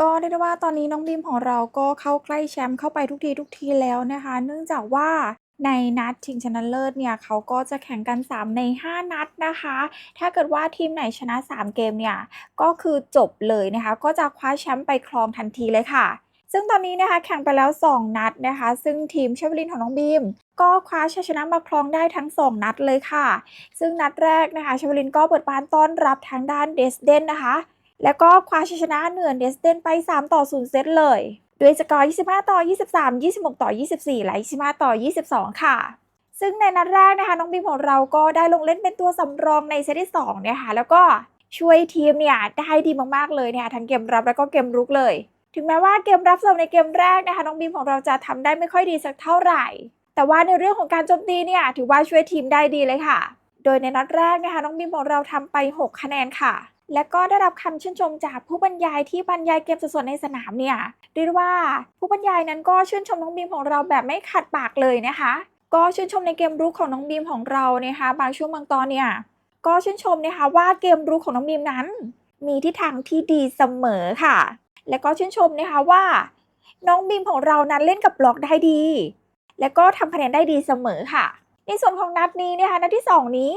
ก็เรียกได้ว่าตอนนี้น้องบีมของเราก็เข้าใกล้แชมป์เข้าไปทุกทีทุกทีแล้วนะคะ เนื่องจากว่าในนัดชิงชนะเลิศเนี่ยเขาก็จะแข่งกัน 3 ใน 5 นัดนะคะ ถ้าเกิดว่าทีมไหนชนะ 3 เกมเนี่ยก็คือจบเลยนะคะ ก็จะคว้าแชมป์ไปครองทันทีเลยค่ะ ซึ่งตอนนี้นะคะแข่งไปแล้ว 2 นัดนะคะ ซึ่งทีมเชฟลินของน้องบีม ก็คว้าชัยชนะมาครองได้ทั้ง 2 นัดเลยค่ะ ซึ่งนัดแรกนะคะเชฟลินก็เปิดบ้านต้อนรับทางด้านเดสเดนนะคะ แล้วก็คว้าชัยชนะเหนือเดสเดนไป 3 ต่อ 0 เซตเลย ด้วยสกอร์ 25 ต่อ 23 26 ต่อ 24 และ 25 ต่อ 22 ค่ะ ซึ่งในนัดแรกนะคะน้องบีมของเราก็ได้ลงเล่นเป็นตัวสำรองในเซตที่2เนี่ยค่ะแล้วก็ช่วยทีมเนี่ยได้ดีมากๆเลยเนี่ยทั้งเกมรับแล้วก็เกมรุกเลย ถึงแม้ว่าเกมรับเสิร์ฟในเกมแรกนะคะน้องบีมของเราจะทำได้ไม่ค่อยดีสักเท่าไหร่ แต่ว่าในเรื่องของการโจมตีเนี่ยถือว่าช่วยทีมได้ดีเลยค่ะ โดยในนัดแรกนะคะน้องบีมของเราทำไป 6 คะแนนค่ะ และก็ได้รับคำชื่นชมจากผู้บรรยายที่บรรยายเกมสดๆในสนามเนี่ยเรียกว่าผู้บรรยายนั้นก็ชื่นชมน้องบีมของเราแบบไม่ขัดปากเลยนะคะ ก็ชื่นชมในเกมรุกของน้องบีมของเรานะคะบางช่วงบางตอนเนี่ยก็ชื่นชมนะคะว่าเกมรุกของน้องบีมนั้น มีทิศทางที่ดีเสมอค่ะ และก็ชื่นชมนะคะว่า น้องบีมของเรานั้นเล่นกับบล็อกได้ดี และก็ทำคะแนนได้ดีเสมอค่ะ ในส่วนของนัดนี้นะคะนัดที่ 2 นี้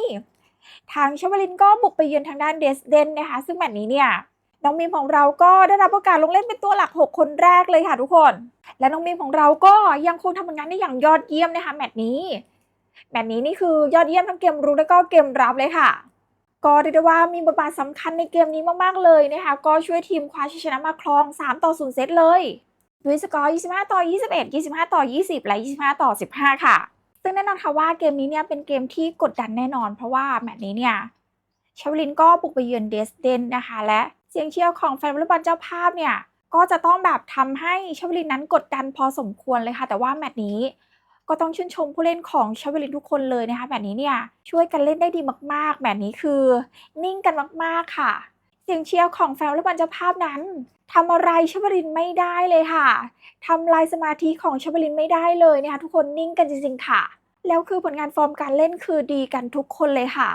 ทางชวลินก็บุกไปเยือนทางด้านเดสเดนนะคะ ซึ่งแมตช์นี้เนี่ยน้องบีมของเราก็ได้รับโอกาสลงเล่นเป็นตัวหลัก 6 คนแรกเลยค่ะทุกคน และน้องบีมของเราก็ยังคงทำผลงานได้อย่างยอดเยี่ยมนะคะแมตช์นี้ แมตช์นี้นี่คือยอดเยี่ยมทั้งเกมรุกและก็เกมรับเลยค่ะ ก็เรียกได้ว่ามีบทบาทสำคัญในเกมนี้มากๆเลยนะคะ ก็ช่วยทีมคว้าชัยชนะมาครอง 3 ต่อ 0 เซตเลยด้วยสกอร์ 25 ต่อ 21 25 ต่อ 20 และ 25 ต่อ 15 ค่ะ ซึ่งแน่นอนค่ะว่าเกมนี้เนี่ยเป็นเกมที่กดดันแน่นอน เพราะว่าแมตช์นี้เนี่ยเชาวลินก็บุกไปเยือนเดสเดนนะคะ และเสียงเชียร์ของแฟนวอลเลย์บอลเจ้าภาพเนี่ยก็จะต้องแบบทำให้เชาวลินนั้นกดดันพอสมควรเลยค่ะ แต่ว่าแมตช์นี้ก็ต้องชื่นชมผู้เล่นของชาวลินทุกคนเลยนะคะแบบนี้เนี่ยช่วยกันเล่นได้ดีมากๆ แบบนี้คือ นิ่งกันมากๆค่ะ เสียงเชียร์ของแฟนวอลเลย์บอลเจ้าภาพนั้น ทำอะไรชวลินไม่ได้เลยค่ะทำลายสมาธิของชวลินไม่ได้เลยนะคะทุกคนนิ่งกันจริงๆค่ะ แล้วคือผลงานฟอร์มการเล่นคือดีกันทุกคนเลยค่ะ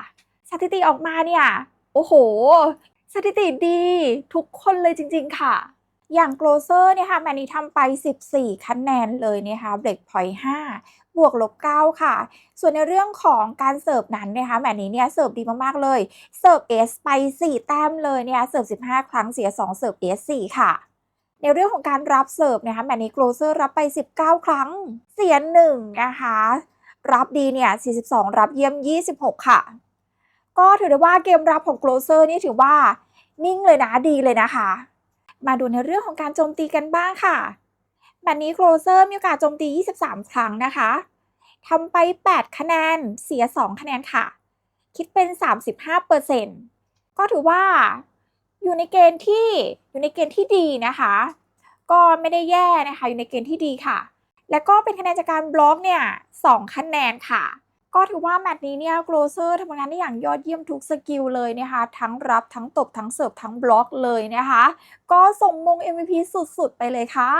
สถิติออกมาเนี่ย โอ้โห สถิติดีทุกคนเลยจริงๆค่ะ อย่างโกลเซอร์เนี่ยค่ะแมนนี้ทำไป 14 คะแนนเลยนะคะเบรกพอยต์5 บวกลบ9ค่ะ ส่วนในเรื่องของการเสิร์ฟนั้นนะคะแมตช์นี้เนี่ยเสิร์ฟดีมากๆเลย เสิร์ฟเอสไป 4 แต้มเลยเนี่ยเสิร์ฟ 15 ครั้งเสีย 2 เสิร์ฟเอส4ค่ะในเรื่องของการรับเสิร์ฟนะคะแมตช์นี้โกลเซอร์รับไป 19 ครั้ง เสีย1นะคะ รับดีเนี่ย 42 รับเยี่ยม 26 ค่ะ ก็ถือได้ว่าเกมรับของโกลเซอร์นี่ถือว่านิ่งเลยนะดีเลยนะคะ มาดูในเรื่องของการโจมตีกันบ้างค่ะ แมตช์นี้โคลเซอร์มีโอกาสโจมตี 23 ครั้งนะคะทำไป 8 คะแนน เสีย 2 คะแนนค่ะ คิดเป็น 35%ก็ถือว่าอยู่ในเกณฑ์ที่อยู่ในเกณฑ์ที่ดีนะคะ ก็ไม่ได้แย่นะคะ อยู่ในเกณฑ์ที่ดีค่ะ แล้วก็เป็นคะแนนจากการบล็อกเนี่ย2คะแนนค่ะ ก็ถือว่าแมตช์นี้เนี่ยโกลเซอร์ทำงานได้อย่างยอดเยี่ยมทุกสกิลเลยนะคะ ทั้งรับทั้งตบทั้งเสิร์ฟทั้งบล็อกเลยนะคะ ก็ส่งมง MVP สุดๆ ไปเลยค่ะ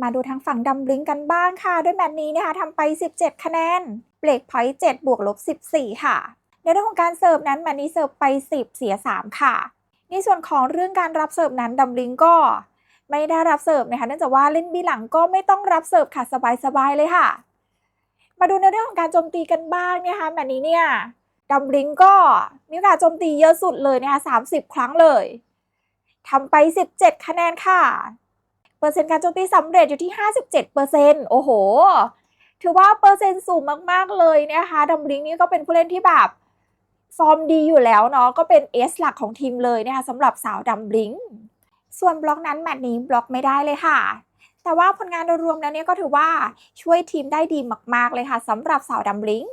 มาดูทางฝั่งดัมบลิงกันบ้างค่ะ ด้วยแมตช์นี้นะคะทำไป 17 คะแนน เบรกพอยต์7บวกลบ 14 ค่ะ ในเรื่องของการเสิร์ฟนั้นแมตช์นี้เสิร์ฟไป 10 เสีย 3 ค่ะ ในส่วนของเรื่องการรับเสิร์ฟนั้นดัมบลิงก็ ไม่ได้รับเสิร์ฟนะคะเนื่องจากว่าเล่นบีหลังก็ไม่ต้องรับเสิร์ฟค่ะสบายๆเลยค่ะ มาดูในเรื่องของการโจมตีกันบ้างนะคะแมตช์นี้เนี่ยดัมบลิงก็มีโอกาสโจมตีเยอะสุดเลยนะคะ30 ครั้งเลยทำไป 17 คะแนนค่ะ เปอร์เซ็นต์การโจมตีสำเร็จอยู่ที่ 57%โอ้โห ถือว่าเปอร์เซ็นต์สูงมาก ๆ เลยนะคะดัมบลิงนี่ก็เป็นผู้เล่นที่แบบฟอร์มดีอยู่แล้วเนาะก็เป็นเอสหลักของทีมเลยนะคะสำหรับสาวดัมบลิง ส่วนบล็อกนั้นแมตช์นี้บล็อกไม่ได้เลยค่ะ แต่ว่าผลงานโดยรวมแล้วเนี่ยก็ถือว่าช่วยทีมได้ดีมาก ๆ เลยค่ะสำหรับสาวดัมบลิง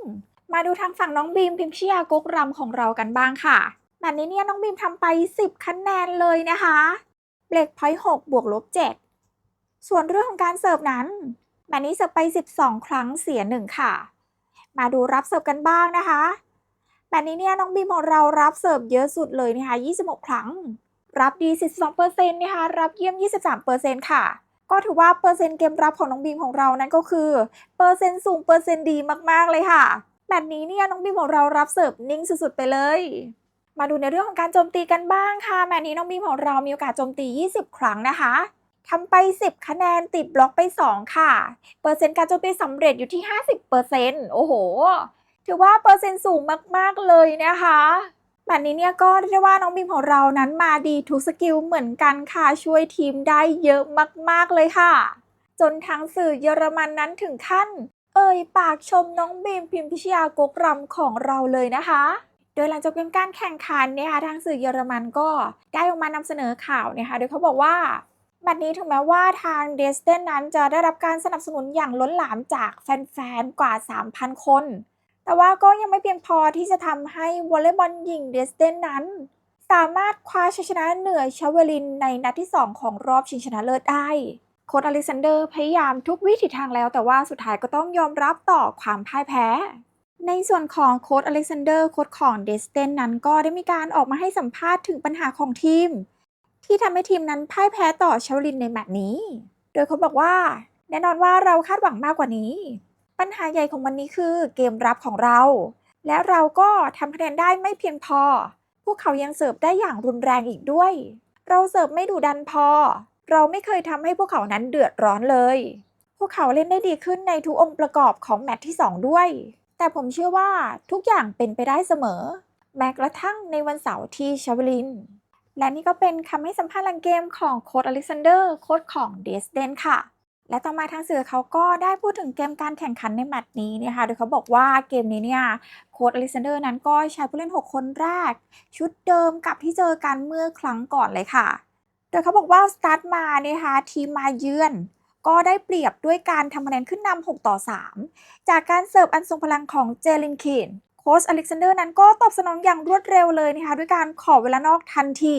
มาดูทางฝั่งน้องบีมพิมพ์ชยากุกรำของเรากันบ้างค่ะแมตช์นี้เนี่ยน้องบีมทำไป 10 คะแนนเลยนะคะเบรกพอยต์6บวกลบ7 ส่วนเรื่องของการเสิร์ฟนั้นแมตช์นี้เสิร์ฟไป 12 ครั้งเสีย1ค่ะ มาดูรับเสิร์ฟกันบ้างนะคะแมตช์นี้เนี่ยน้องบีมของเรารับเสิร์ฟเยอะสุดเลยนะคะ 26 ครั้ง รับดี 42%นะคะ รับเยี่ยม 23%ค่ะ ก็ถือว่าเปอร์เซ็นต์เกมรับของน้องบีมของเรานั้นก็คือ เปอร์เซ็นต์สูงเปอร์เซ็นต์ดีมากๆเลยค่ะ แบบนี้เนี่ยน้องบีมของเรารับเสิร์ฟนิ่งสุดๆไปเลย มาดูในเรื่องของการโจมตีกันบ้างค่ะแมตช์นี้น้องบีมของเรามีโอกาสโจมตี 20 ครั้งนะคะ ทำไป 10 คะแนนติดบล็อกไป 2 ค่ะ เปอร์เซ็นต์การโจมตีสำเร็จอยู่ที่ 50%โอ้โห ถือว่าเปอร์เซ็นต์สูงมากๆเลยนะคะแมตช์นี้เนี่ยก็เรียกได้ว่าน้องบีมของเรานั้นมาดีทุกสกิลเหมือนกันค่ะ ช่วยทีมได้เยอะมากๆเลยค่ะ จนทางสื่อเยอรมันนั้นถึงขั้น เอ่ยปากชมน้องบีมพิมพิชยากกรำของเราเลยนะคะ โดยหลังจบเกมการแข่งขันเนี่ยค่ะทางสื่อเยอรมันก็ได้ออกมานำเสนอข่าวนะคะโดยเขาบอกว่า แมตช์นี้ถึงแม้ว่าทางเดสเตนนั้นจะได้รับการสนับสนุนอย่างล้นหลามจากแฟนๆ กว่า 3,000 คน แต่ว่าก็ยังไม่เพียงพอที่จะทำให้วอลเลย์บอลหญิงเดสเตนนั้น สามารถคว้าชัยชนะเหนือชาเวลินในนัดที่ 2 ของรอบชิงชนะเลิศได้ โค้ชอเล็กซานเดอร์พยายามทุกวิถีทางแล้ว แต่ว่าสุดท้ายก็ต้องยอมรับต่อความพ่ายแพ้ในส่วนของโค้ชอเล็กซานเดอร์โค้ชของเดสเตนนั้นก็ได้มีการออกมาให้สัมภาษณ์ถึงปัญหาของทีม ที่ทำให้ทีมนั้นพ่ายแพ้ต่อเชลลินในแมตช์นี้ โดยเขาบอกว่า แน่นอนว่าเราคาดหวังมากกว่านี้ ปัญหาใหญ่ของวันนี้คือเกมรับของเรา และเราก็ทำคะแนนได้ไม่เพียงพอ พวกเขายังเสิร์ฟได้อย่างรุนแรงอีกด้วย เราเสิร์ฟไม่ดุดันพอ เราไม่เคยทำให้พวกเขานั้นเดือดร้อนเลย พวกเขาเล่นได้ดีขึ้นในทุกองค์ประกอบของแมตช์ที่ 2 ด้วย แต่ผมเชื่อว่าทุกอย่างเป็นไปได้เสมอ แม้กระทั่งในวันเสาร์ที่ชาเวลิน และนี่ก็เป็นคำให้สัมภาษณ์หลังเกมของโค้ชอเล็กซานเดอร์โค้ชของเดสเดนค่ะ และต่อมาทางสื่อเขาก็ได้พูดถึงเกมการแข่งขันในแมตช์นี้นะคะโดยเขาบอกว่าเกมนี้เนี่ยโค้ชอเล็กซานเดอร์นั้นก็ใช้ผู้เล่น 6 คนแรก ชุดเดิมกับที่เจอกันเมื่อครั้งก่อนเลยค่ะ โดยเขาบอกว่าสตาร์ทมาเนี่ยนะคะทีมมาเยือนก็ได้เปรียบด้วยการทำคะแนนขึ้นนำ6ต่อ 3 จากการเสิร์ฟอันทรงพลังของเจลินเคน โค้ชอเล็กซานเดอร์นั้นก็ตอบสนองอย่างรวดเร็วเลยนะคะด้วยการขอเวลานอกทันที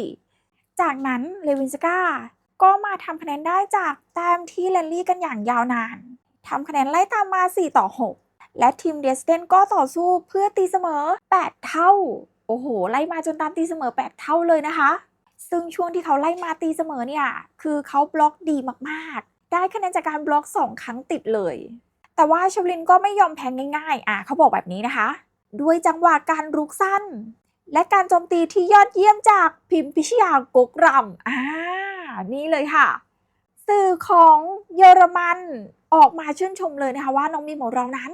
จากนั้นเลวินสกาก็มาทำคะแนนได้จากแต้มที่แลนลี่กันอย่างยาวนานทำคะแนนไล่ตามมา 4 ต่อ 6 และทีมเดสเตนก็ต่อสู้เพื่อตีเสมอ 8 เท่า โอ้โห ไล่มาจนตามตีเสมอ 8 เท่าเลยนะคะ ซึ่งช่วงที่เขาไล่มาตีเสมอเนี่ย คือเขาบล็อกดีมากๆ ได้คะแนนจากการบล็อก 2 ครั้งติดเลย แต่ว่าชวลินก็ไม่ยอมแพ้ง่ายๆ อะ เขาบอกแบบนี้นะคะ ด้วยจังหวะการรุกสั้น และการโจมตีที่ยอดเยี่ยมจากพิมพิชยากกรำอ่านี่เลยค่ะ สื่อของเยอรมันออกมาชื่นชมเลยนะคะว่าน้องมีมของเรานั้น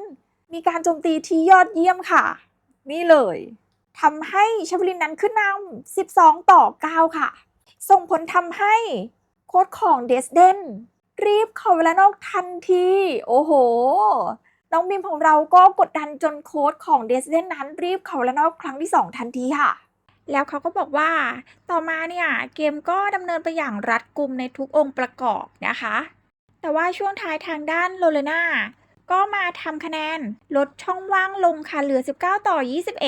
มีการโจมตีที่ยอดเยี่ยมค่ะ นี่เลยทำให้ชาบลินนั้นขึ้นนำ12 ต่อ 9 ค่ะ ส่งผลทำให้โค้ชของเดสเดนรีบขอเวลานอกทันที โอ้โห น้องบีมของเราก็กดดันจนโค้ชของเดสเดนนั้นรีบเขอเวลานอกครั้งที่ 2 ทันทีค่ะ แล้วเขาก็บอกว่า ต่อมาเนี่ยเกมก็ดำเนินไปอย่างรัดกุมในทุกองค์ประกอบนะคะ แต่ว่าช่วงท้ายทางด้านโลเลนาก็มาทำคะแนนลดช่องว่างลงค่ะเหลือ 19 ต่อ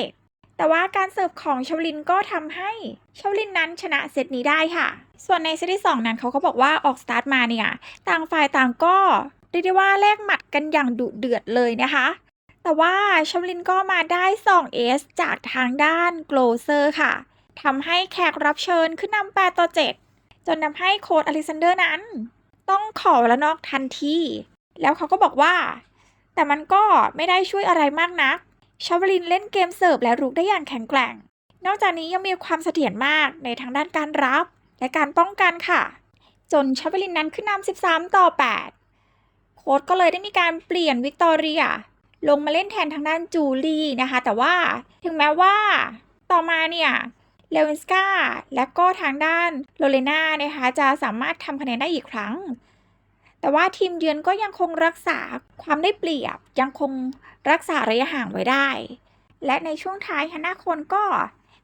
21 แต่ว่าการเสิร์ฟของชาวลินก็ทำให้ชาวลินนั้นชนะเซตนี้ได้ค่ะ ส่วนในเซตที่ 2 นั้นเขาก็บอกว่าออกสตาร์ทมาเนี่ย ต่างฝ่ายต่างก็ เรียกได้ว่าแลกหมัดกันอย่างดุเดือดเลยนะคะ แต่ว่าชาวลินก็มาได้ 2 S จากทางด้านโกลเซอร์ค่ะทำให้แขกรับเชิญขึ้นนำ8ต่อ 7 จนทำให้โค้ดอล็กซานเดอร์นั้น ต้องขอลานอกทันทีแล้วเขาก็บอกว่า แต่มันก็ไม่ได้ช่วยอะไรมากนักชาวลินเล่นเกมเสิร์ฟและรุกได้อย่างแข็งแกร่ง นอกจากนี้ยังมีความเสถียรมากในทางด้านการรับ และการป้องกันค่ะ จนชาวลินนั้นขึ้นนำ13 ต่อ 8 โค้ดก็เลยได้มีการเปลี่ยนวิกตอเรียลงมาเล่นแทนทางด้านจูลี่นะคะ แต่ว่าถึงแม้ว่าต่อมาเนี่ยเลวินสกาและก็ทางด้านโลเลนานะคะจะสามารถทำคะแนนได้อีกครั้ง แต่ว่าทีมเยือนก็ยังคงรักษาความได้เปรียบ ยังคงรักษาระยะห่างไว้ได้ และในช่วงท้ายฮันนาคนก็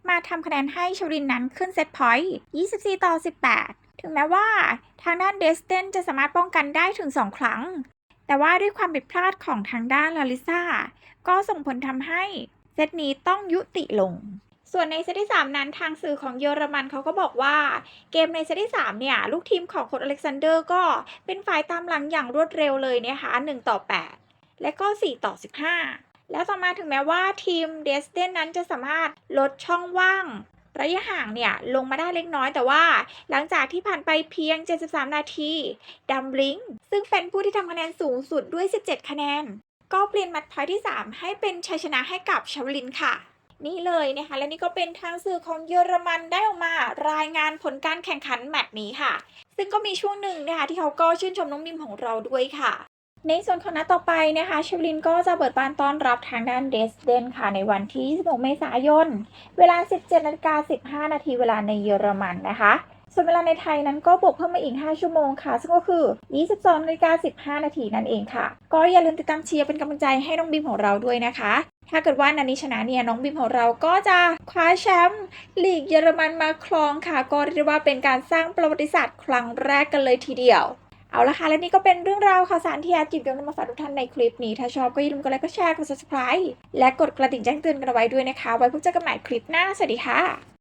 มาทำคะแนนให้ชวรินนั้นขึ้นเซตพอยต์ 24 ต่อ 18 ถึงแม้ว่าทางด้านเดสเตนจะสามารถป้องกันได้ถึง 2 ครั้ง แต่ว่าด้วยความผิดพลาดของทางด้านลาลิซาก็ส่งผลทำให้เซตนี้ต้องยุติลง ส่วนในเซตที่ 3 นั้นทางสื่อของเยอรมันเขาก็บอกว่าเกมในเซตที่ 3 เนี่ย ลูกทีมของโค้ชอเล็กซานเดอร์ก็เป็นฝ่ายตามหลังอย่างรวดเร็วเลยนะคะ1ต่อ 8 และก็ 4 ต่อ 15แล้วต่อมาถึงแม้ว่าทีมเดสเตนนั้นจะสามารถลดช่องว่าง ระยะห่างเนี่ยลงมาได้เล็กน้อยแต่ว่า หลังจากที่ผ่านไปเพียง 73 นาทีดัมบลิงซึ่งเป็นผู้ที่ทำคะแนนสูงสุดด้วย 17 คะแนน ก็เปลี่ยนมตช์พอยที่ 3 ให้เป็นชัยชนะให้กับชาวลินค่ะ นี่เลยนะคะและนี่ก็เป็นทางสื่อของเยอรมันได้ออกมารายงานผลการแข่งขันแมตช์นี้ค่ะ ซึ่งก็มีช่วงหนึ่งนะคะที่เขาก็ชื่นชมน้องบิมของเราด้วยค่ะ ในส่วนของนัดต่อไปนะคะเชฟลินก็จะเปิดบานต้อนรับทางด้านเดสเดนค่ะในวันที่26เมษายน เวลา 17นาฬิกา15 นาทีเวลาในเยอรมันนะคะ ส่วนเวลาในไทยนั้นก็บวกเพิ่มมาอีก 5 ชั่วโมงค่ะ ซึ่งก็คือ 22นาฬิกา15 นาทีนั่นเองค่ะ ก็อย่าลืมติดตามเชียร์เป็นกำลังใจให้น้องบิมของเราด้วยนะคะ ถ้าเกิดว่านันนี้ชนะเนี่ยน้องบิมของเราก็จะคว้าแชมป์ลีกเยอรมันมาครองค่ะ ก็เรียกได้ว่าเป็นการสร้างประวัติศาสตร์ครั้งแรกกันเลยทีเดียว เอาละค่ะและนี่ก็เป็นเรื่องราวข่าวสารที่อาจิบเดี๋ยกนำมาฝากทุกท่านในคลิปนี้ ถ้าชอบก็อย่าลืมกดไลค์กดแชร์กด subscribe และกดกระดิ่งแจ้งเตือนกันเอาไว้ด้วยนะคะ ไว้พบเจอกันใหม่คลิปหน้า สวัสดีค่ะ